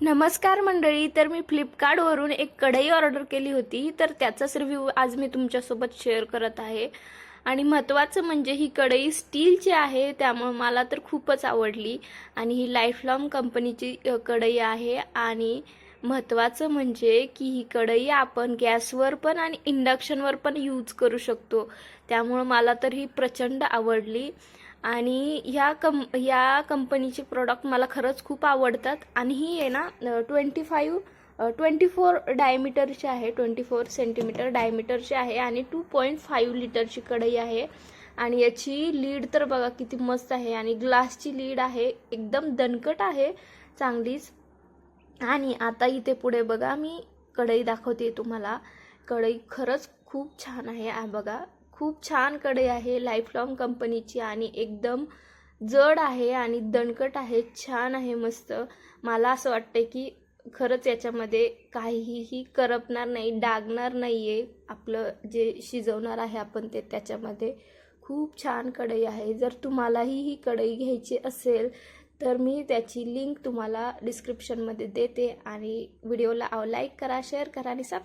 नमस्कार मंडळी तर मी फ्लिपकार्टवरून एक कढई ऑर्डर केली होती तर त्याचाच रिव्ह्यू आज मी तुमच्यासोबत शेअर करत आहे. आणि महत्त्वाचं म्हणजे ही कढई स्टीलची आहे त्यामुळे मला तर खूपच आवडली. आणि ही लाईफलॉंग कंपनीची कढई आहे. आणि महत्त्वाचं म्हणजे की ही कढई आपण गॅसवर पण आणि इंडक्शनवर पण यूज करू शकतो. त्यामुळं मला तर ही प्रचंड आवडली. आणि ह्या कं ह्या कंपनीचे प्रॉडक्ट मला खरंच खूप आवडतात. आणि ही आहे ना ट्वेंटी फाईव्ह ट्वेंटी फोर डायमीटरची आहे ट्वेंटी फोर सेंटीमीटर डायमीटरची आहे आणि टू पॉईंट फाईव्ह लिटरची कढई आहे. आणि याची लीड तर बघा किती मस्त आहे. आणि ग्लासची लीड आहे एकदम दणकट आहे चांगलीच. आणि आता इथे पुढे बघा मी कढई दाखवते तुम्हाला. कढई खरंच खूप छान आहे बघा. खूप छान कढई आहे लाईफलॉंग कंपनीची आणि एकदम जड आहे आणि दणकट आहे छान आहे मस्त. मला असं वाटतं की खरंच याच्यामध्ये काहीही करपणार नाही डागणार नाही आहे आपलं जे शिजवणार आहे आपण ते त्याच्यामध्ये खूप छान कढई आहे. जर तुम्हालाही ही कढई घ्यायची असेल तर मी त्याची लिंक तुम्हाला डिस्क्रिप्शनमध्ये देते आणि व्हिडिओला लाईक करा शेअर करा आणि सब